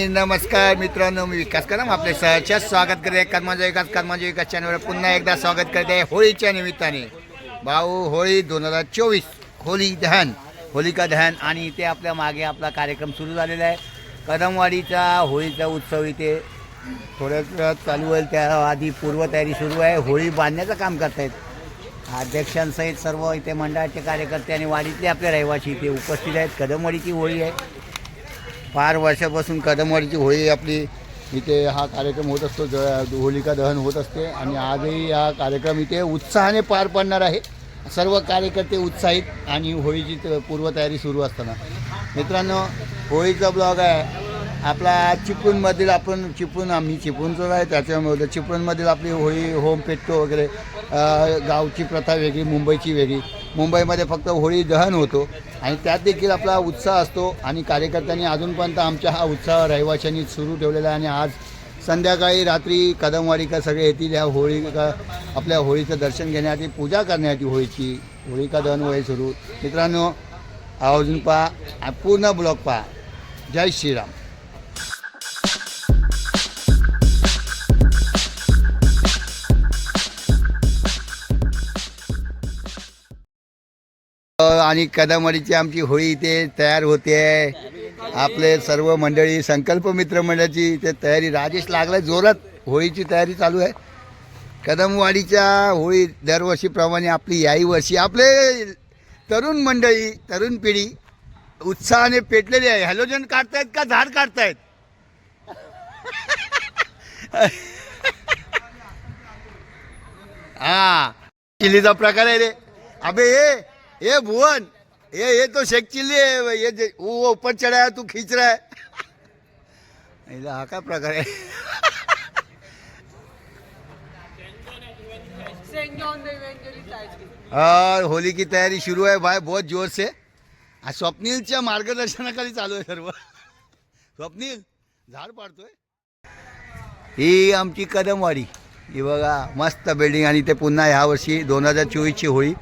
नमस्कार मित्रांनो मी विकास कदम आपले सहर्ष स्वागत करते कर्माचा विकास कर्माचा विकास चॅनलवर पुन्हा एकदा स्वागत करते होळीच्या निमित्ताने. भाऊ होळी दोन हजार चोवीस होळी दहन होलिका दहन आणि इथे आपल्या मागे आपला कार्यक्रम सुरू झालेला आहे. कदमवाडीचा होळीचा उत्सव इथे थोड्याच वेळात चालू होईल त्या आधी पूर्वतयारी सुरू आहे. होळी बांधण्याचं काम करतायत. अध्यक्षांसहित सर्व इथे मंडळाचे कार्यकर्ते आणि वाडीतले आपले रहिवासी इथे उपस्थित आहेत. कदमवाडीची होळी आहे. फार वर्षापासून कदमवाडीची होळी आपली. इथे हा कार्यक्रम होत असतो ज होलिका दहन होत असते आणि आजही हा कार्यक्रम इथे उत्साहाने पार पडणार आहे. सर्व कार्यकर्ते उत्साहित आणि होळीची पूर्वतयारी सुरू असताना. मित्रांनो होळीचा ब्लॉग आहे. आपला चिपळूणमधील आपण चिपळूण आम्ही चिपळूणचं आहे त्याच्यामुळे चिपळूणमधील आपली होळी होम पेटतो वगैरे गावची प्रथा वेगळी मुंबईची वेगळी. मुंबईमध्ये फक्त होळी दहन होतो. आणि त्यात देखील आपला उत्साह असतो आणि कार्यकर्त्यांनी अजूनपर्यंत आमचा हा उत्साह रहिवाशांनी सुरू ठेवलेला आहे आणि आज संध्याकाळी रात्री कदमवाडीकर सगळे येतील या होळी का आपल्या होळीचं दर्शन घेण्यासाठी पूजा करण्यासाठी होळीची होळिका दहन वय सुरू. मित्रांनो आवर्जून पहा पूर्ण ब्लॉक पहा. जय श्रीराम. आणि कदमवाडीची आमची होळी इथे तयार होते. आपले सर्व मंडळी संकल्प मित्र मंडळाची इथे तयारी. राजेश लागलाय जोरात. होळीची तयारी चालू आहे. कदमवाडीच्या होळी दरवर्षीप्रमाणे आपली याही वर्षी. आपले तरुण मंडळी तरुण पिढी उत्साहाने पेटलेली आहे. हॅलोजन काढतायत का? झाड काढतायत? हा. चिलीचा प्रकार आहे रे. अबे ये भुवन ये ये तो शेख चिल्ली है ये वो ऊपर चढ़ा है तू खींच रहा है. हा काय प्रकार आहे? हा होली की तयारी शुरू आहे भाई बहुत जोर से. स्वप्नीलच्या मार्गदर्शनाखाली चालू आहे सर्व. स्वप्नील झाड पाडतोय. ही आमची कदमवाडी. ही बघा मस्त बिल्डिंग आणि ते पुन्हा ह्या वर्षी दोन हजार चोवीसची होळी.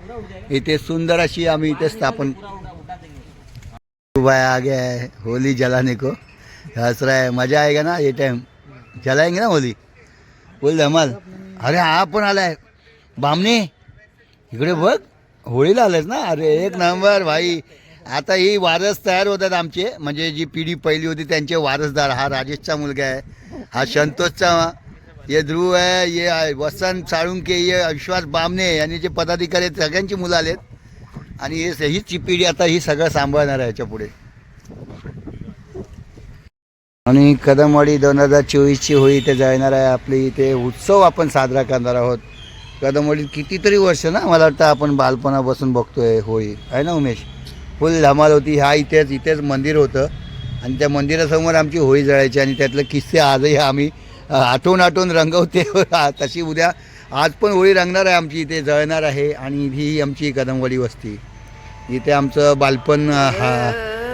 इथे सुंदर अशी आम्ही इथे स्थापन भाई आ गया है होली जलाने को. हंस रहा है मजा आएगा ना ये टाइम जलाएंगे ना होली? बोल धमाल. अरे हा पण आलाय बामणे इकडे बघ होळीला आलेस ना? अरे एक नंबर भाई. आता ही वारस तयार होतात आमचे. म्हणजे जी पिढी पहिली होती त्यांचे वारसदार. हा राजेशचा मुलगा आहे. हा संतोषचा ये ध्रुव आहे ये आहे वसंत साळुंके ये विश्वास बामणे यांनी जे पदाधिकारी आहेत सगळ्यांची मुलं आलेत. आणि हे हीच पिढी आता ही सगळं सांभाळणार आहे याच्यापुढे. आणि कदमवाडी दोन हजार चोवीसची होळी इथे जाणार आहे. आपली इथे उत्सव आपण साजरा करणार आहोत. कदमवाडी कितीतरी वर्ष ना मला वाटतं आपण बालपणापासून बघतोय होळी. आहे ना उमेश? फुल धमाल होती. हा इथेच इथेच मंदिर होतं. आणि त्या मंदिरासमोर आमची होळी जळायची आणि त्यातले किस्से आजही आम्ही अ, आठवून आठवून रंगवते. तशी उद्या आज पण होळी रंगणार आहे आमची इथे जळणार आहे आणि ही आमची कदमवाडी वस्ती. इथे आमचं बालपण हा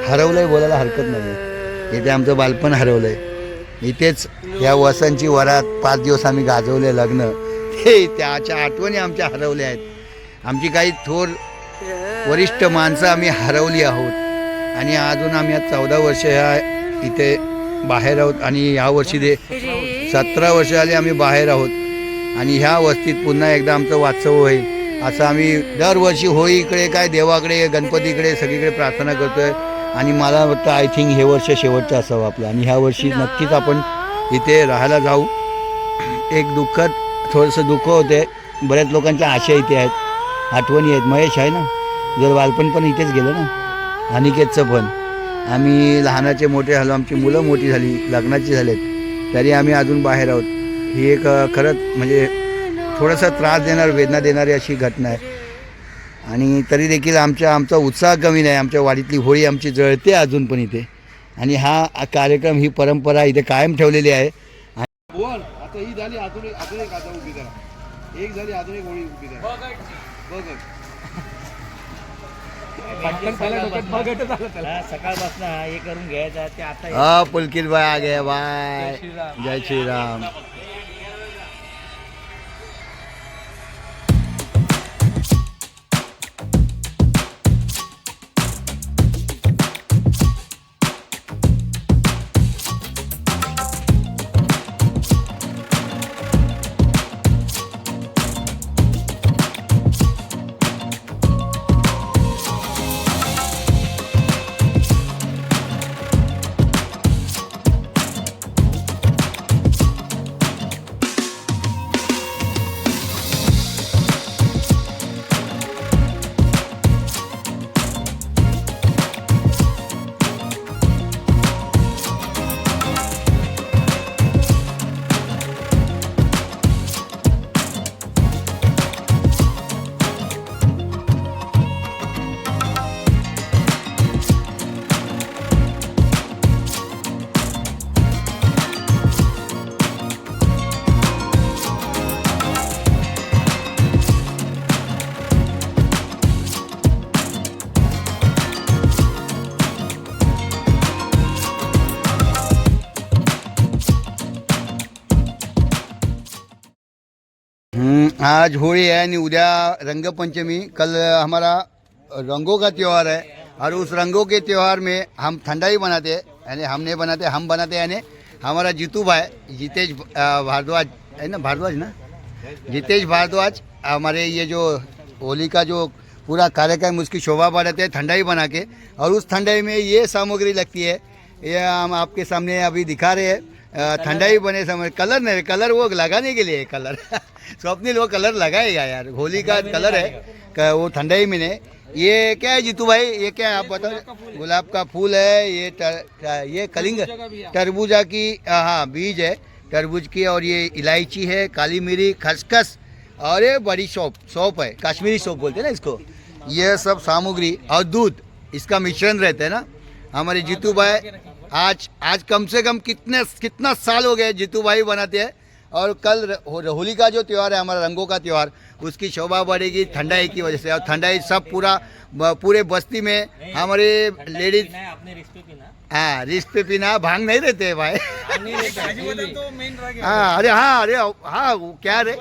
हरवलं आहे बोलायला हरकत नाही इथे आमचं बालपण हरवलं आहे इथेच या वसांची वरात पाच दिवस आम्ही गाजवले लग्न. ते त्याच्या आठवणी आमच्या हरवल्या आहेत. आमची काही थोर वरिष्ठ माणसं आम्ही हरवली आहोत. आणि अजून आम्ही आज चौदा वर्ष ह्या इथे बाहेर आहोत आणि ह्या वर्षी ते सतरा वर्ष आले आम्ही बाहेर आहोत. आणि ह्या वस्तीत पुन्हा एकदा आमचं वास्तव होईल. असं आम्ही दरवर्षी होळीकडे काय देवाकडे गणपतीकडे सगळीकडे प्रार्थना करतोय. आणि मला वाटतं आय थिंक हे वर्ष शेवटचं असावं आपलं. आणि ह्या वर्षी नक्कीच आपण इथे राहायला जाऊ. एक दुःखद थोडंसं दुःख होते. बऱ्याच लोकांच्या आशा इथे आहेत. आठवणी आहेत. महेश आहे ना? जर बालपण पण इथेच गेलं ना? अनिकेतचं पण. आम्ही लहानाचे मोठे झालो. आमची मुलं मोठी झाली. लग्नाची झालेत. तरी आम्ही अजून बाहेर आहोत. ही एक खरंच म्हणजे थोडासा त्रास देणार वेदना देणारी अशी घटना आहे. आणि तरी देखील आमच्या आमचा उत्साह कमी नाही. आमच्या वाडीतली होळी आमची जळते अजून पण इथे. आणि हा कार्यक्रम ही परंपरा इथे कायम ठेवलेली आहे. बोल आता ही झाली आधुनिक आधुनिक आता उभी करा. एक झाली आधुनिक होळी उभी करा. बघ. सकाळपासून हे करून घ्यायचं ते आता हा पुलकित बाय आ गया बाय जय श्रीराम. आज होली है आणि उद्या रंगपंचमी. कल हमारा रंगों का त्यौहार है और उस रंगों के त्यौहार में हम ठंडाई बनाते हैं यानी हम नहीं बनाते, हम बनाते हैं यानी हमारा जीतू भाई, जितेश भारद्वाज, है ना, भारद्वाज ना? जितेश भारद्वाज हमारे ये जो होली का जो पूरा कार्यक्रम, उसकी शोभा बढ़ाते हैं ठंडाई बना के और उस ठंडाई में ये सामग्री लगती है, ये हम आपके सामने अभी दिखा रहे हैं। अ, ठंडाई बने समय कलर नहीं कलर वो लगाने के लिए कलर। स्वप्निल वो कलर लगाएगा यार होली का कलर है। क- वो ठंडाई में ने ये क्या है जीतू भाई? ये क्या है आप बताओ? गुलाब का फूल है। ये ट- ये कलिंग तरबूजा की हाँ बीज है। तरबूज की और ये इलायची है काली मिरी खसखस और ये बड़ी सौंप सौंप है। कश्मीरी सौंप बोलते हैं ना इसको। ये सब सामग्री और दूध इसका मिश्रण रहता है ना। हमारे जीतू भाई आज आज कम से कम कितने कितना साल हो गए जीतू भाई बनाते हैं। और कल होली का जो त्यौहार है हमारा रंगों का त्यौहार उसकी शोभा बढ़ेगी ठंडाई की वजह से। और ठंडाई सब पूरा पूरे बस्ती में हमारे लेडीज़ है रिस्क पे पीना। हाँ भाँग नहीं रहते हैं भाई तो हाँ अरे हाँ अरे हाँ वो क्या रे?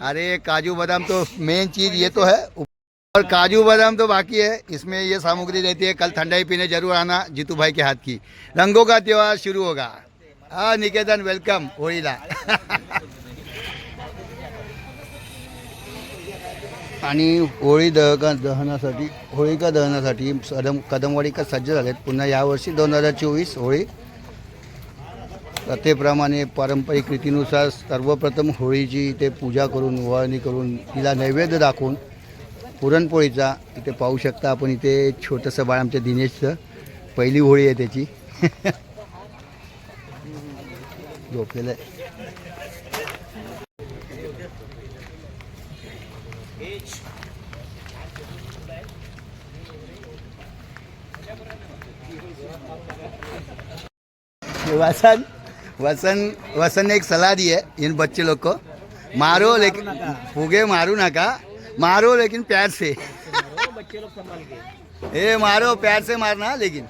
अरे काजू बादाम तो मेन चीज़ ये तो है। और काजू बादाम तो बाकी है। इसमें ये सामग्री रहती है। कल ठंडाई पीने जरूर आना जीतू भाई के हाथ की। रंगों का त्यौहार शुरू होगा। हाँ निकेतन वेलकम होळीला आणि होळी दह दहनासाठी होळीका दहनासाठी कदम कदमवाडीका सज्ज झालेत. पुन्हा यावर्षी दोन हजार चोवीस होळी. प्रथेप्रमाणे पारंपरिक रीतीनुसार सर्वप्रथम होळीची ते पूजा करून ओवाळणी करून तिला नैवेद्य दाखवून पुरणपोळीचा इथे पाहू शकता आपण. इथे छोटंसं बाळ आमच्या दिनेशचं. पहिली होळी आहे त्याची. झोपलेलं आहे. वसन वसन वसन ने एक सलाह दी है इन बच्चे लोग को मारो लेकिन फुगे मारू नका. मारो लेकिन प्यार से। बच्चे लोग संभाल के ए मारो प्यार से मारना लेकिन।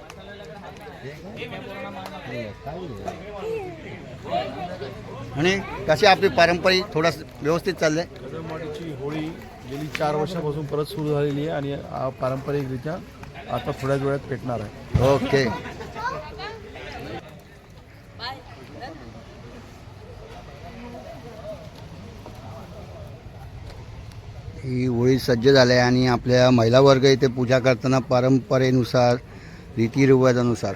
आणि कशी आपली पारंपरिक थोडंसं व्यवस्थित चाललंय? कदमवाडीची होळी गेली चार वर्षापासून परत सुरू झालेली आहे आणि पारंपरिकरित्या आता थोड्याच वेळात पेटणार आहे. ओके. ही होळी सज्ज झाली आहे आणि आपल्या महिला वर्ग इथे पूजा करताना परंपरेनुसार रीतिरिवाजानुसार.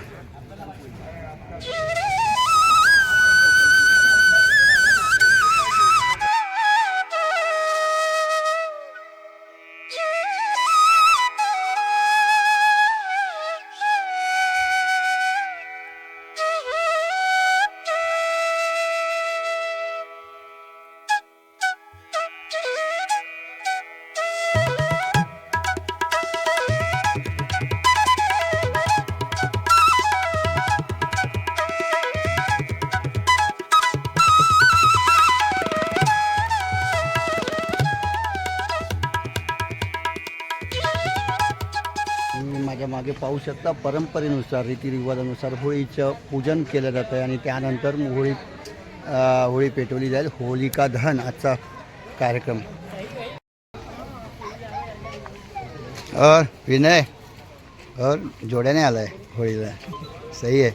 माझ्या मागे पाहू शकता परंपरेनुसार रीतिरिवाजानुसार होळीचं पूजन केलं जातं आहे आणि त्यानंतर होळी होळी पेटवली जाईल. होलिका दहन आजचा कार्यक्रम. और विनय और जोड्याने आला आहे होळीला. सही आहे.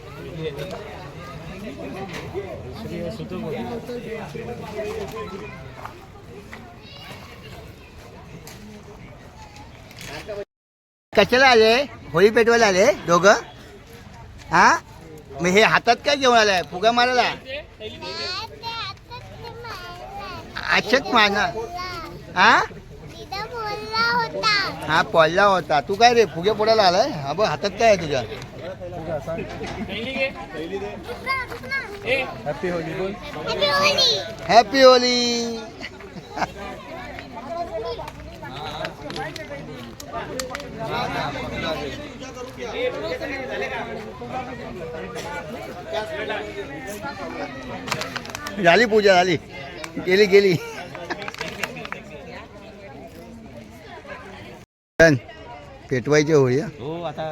कशाला आले? होळी पेटवायला आले दोघं? हा? मग हे हातात काय घेऊन आलाय? फुगा मारायला? अचक माना हा? हा पडला होता. तू काय रे फुगे पडायला आलाय? हा बघ हातात काय आहे तुझ्या? हॅपी होली हॅपी होली झाली पूजा झाली. गेली गेली. पेटवायची होळी हा. आता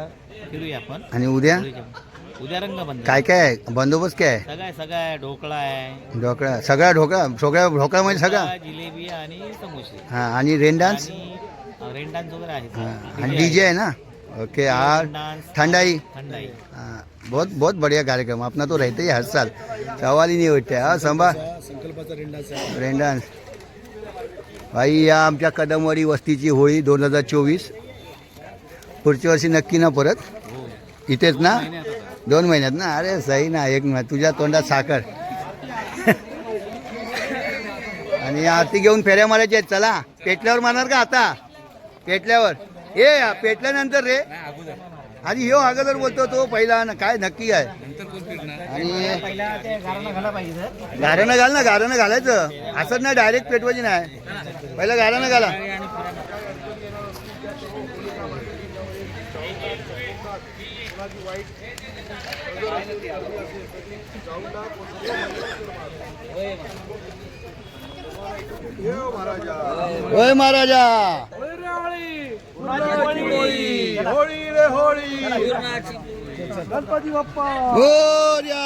फिरूया आपण. आणि उद्या? उद्या रंगबंधन. काय काय आहे? बंदोबस्त काय आहे? सगळं ढोकळा आहे. ढोकळा सगळा ढोकळा सगळ्या ढोकळा म्हणजे सगळा जिलेबी आणि समोसे. हा आणि रेन डान्स? रेन डान्स वगैरे आहे. हा. आणि डीजे है ना? ओके हाँ. डान्स ठंडाई थंडाई. हाँ. बहुत बहुत बढ़िया कार्यक्रम. अपना तो रहते ही हर साल. सवाल ही नहीं उठते. हा संभा. रेन डान्स भाई या आमच्या कदमवाडी वस्तीची होळी दोन हजार चोवीस. पुढच्या वर्षी नक्की ना परत? इथेच ना? दोन महिन्यात ना? अरे सही ना. एक महिना तुझ्या तोंडात साखर. आणि आरती घेऊन फेऱ्या मारायच्या आहेत. चला. पेटल्यावर मारणार का आता? पेटल्यावर. ये पेटल्यानंतर रे. आणि ह्यो अगोदर बोलतो तो पहिला ना काय नक्की आहे. आणि पहिला ते गारणं घाला पाहिजे. गाऱ्यानं घाल ना गाऱ्यानं घालायचं. असंच नाही डायरेक्ट पेटवायची नाही. पहिला गाऱ्यानं घाला. होय महाराजा. गोर्या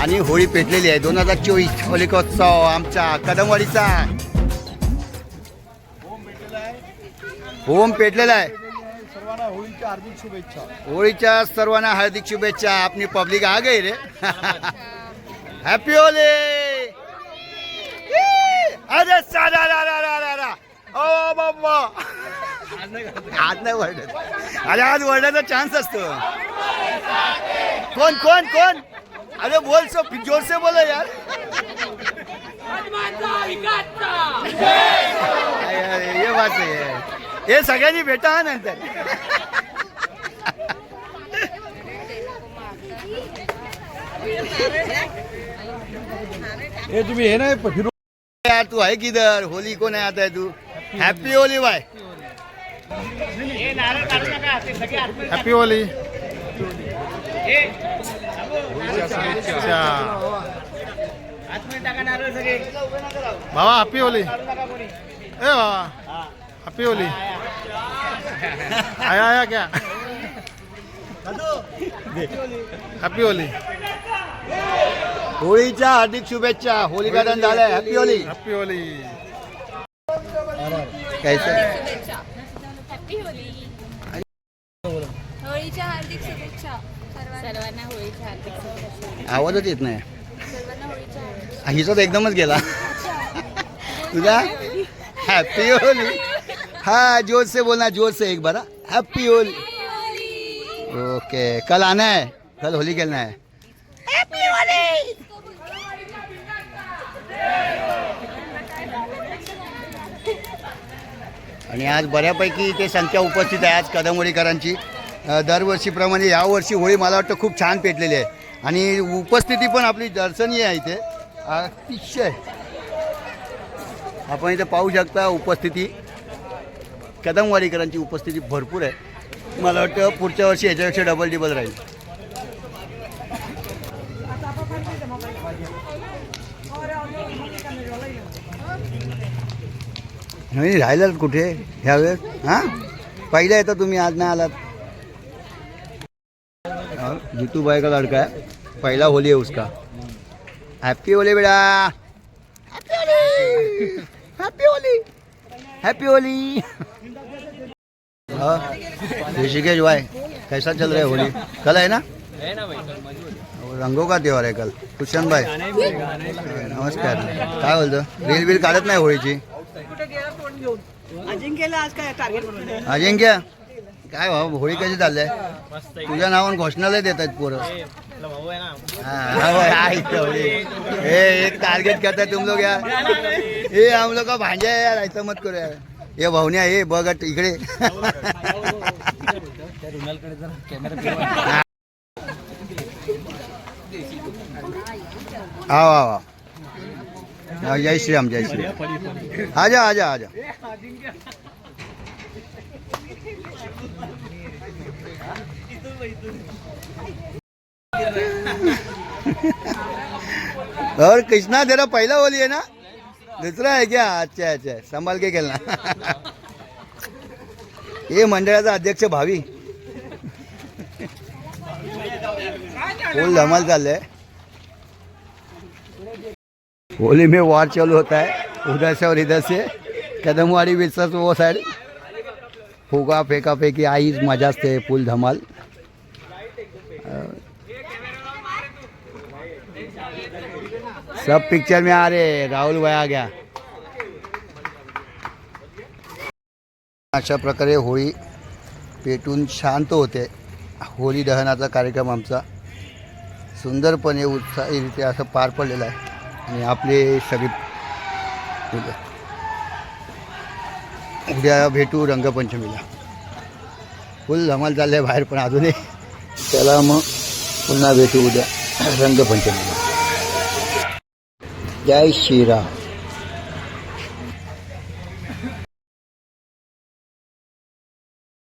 आणि होळी पेटलेली आहे. दोन हजार चोवीस होलिकोत्सव आमच्या कदमवाडीचा. होम पेटलेला आहे. सर्वांना होळीच्या हार्दिक शुभेच्छा. होळीच्या सर्वांना हार्दिक शुभेच्छा. आपली पब्लिक आ गई रे. हॅपी होली अरे सारा रा रा रा रा रा ओ बाबा आज नाही वरडत अरे आज वरडायचा चान्स असतो. कोण कोण कोण? अरे बोल सो जोर से बोलो यार। ये बात आहे हे। सगळ्यांनी भेटा हा नंतर। हे तुम्ही हे नाही फिरू यार तू आहे किधर? होली को नाही आता है तू happy Holi bye happy Holi बाबा हॅपी कोणी ए बाबा. हॅपी होली. आया आया क्या? हॅपी होली. होळीच्या हार्दिक शुभेच्छा. होलिका दहन झालंय हॅपी होली. Happy Holy. कैसा? सर्वांना होळीच्या हार्दिक शुभेच्छा. आवाजच येत नाही. सर्वांना होळीच्या हार्दिक हिचा तर एकदमच गेला. तुझा? हॅपी होली हाँ जोर से बोलना जोर से एक बार. हैप्पी होली ओके कल आना है. कल होली खेलना है. आणि आज बऱ्यापैकी इथे संख्या उपस्थित आहे आज कदमोडीकरांची अ, दरवर्षीप्रमाणे यावर्षी होळी मला वाटतं खूप छान पेटलेली आहे. आणि उपस्थिती पण आपली दर्शनीय आहे इथे. अतिशय. आपण इथे पाहू शकता उपस्थिती. कदमवाडीकरांची उपस्थिती भरपूर आहे. मला वाटतं पुढच्या वर्षी याच्यापेक्षा डबल डिबल राहील. नाही राहिलात कुठे ह्यावेळेस हां? पहिल्या येतं तुम्ही आज नाही आलात. जीतू भाई का लड़का है। पहला होली है उसका। हैप्पी होली बेटा। Happy Holi happy Holi happy Holi हाँ ऋषिकेश भाई कैसा चल रहा है होली? कल है ना? रंगों का त्यौहार आहे कल। कुशन भाई। नमस्कार। काय बोलतो रील बिल काढत नाही होळीची? अजिंक्यला आज काय टार्गेट अजिंक्य? काय भाऊ होळी कशी चाललंय तुझ्या नावानं घोषणालय देत आहेत पोरं. हा, हा हा एक टार्गेट करता तुम लोग यार. ए हम लोग का भांजा है यार ऐसा मत करो यार. ये भावन्या ये बघ इकडे. आओ आओ आओ हाँ, जय श्री राम जय श्री आजा आजा आजा. और कृष्णा तेरा पहला होली है ना? दूसरा है क्या? अच्छा अच्छा संभाल के खेलना। ये मंडळाचा अध्यक्ष भावी। फुल धमाल चाललंय। होली में वार चालू होता है उधर से और इधर से। कदमवाडी विश्वास वो साइड। फुगा फेका फेकी आईच मजा असते फुल धमाल। सब पिक्चर में आ रहे राहुल भाई आ गया। अशा प्रकारे होळी पेटून शांत होते. होळी दहनाचा कार्यक्रम आमचा. सुंदरपणे उत्साहीरित्या असं पार पडलेला आहे. आणि आपले सगळे उद्या भेटू रंगपंचमीला. फुल धमाल चालले बाहेर पण अजूनही त्याला मग पुन्हा भेटू उद्या. रंगपंचमीला जय श्रीराम.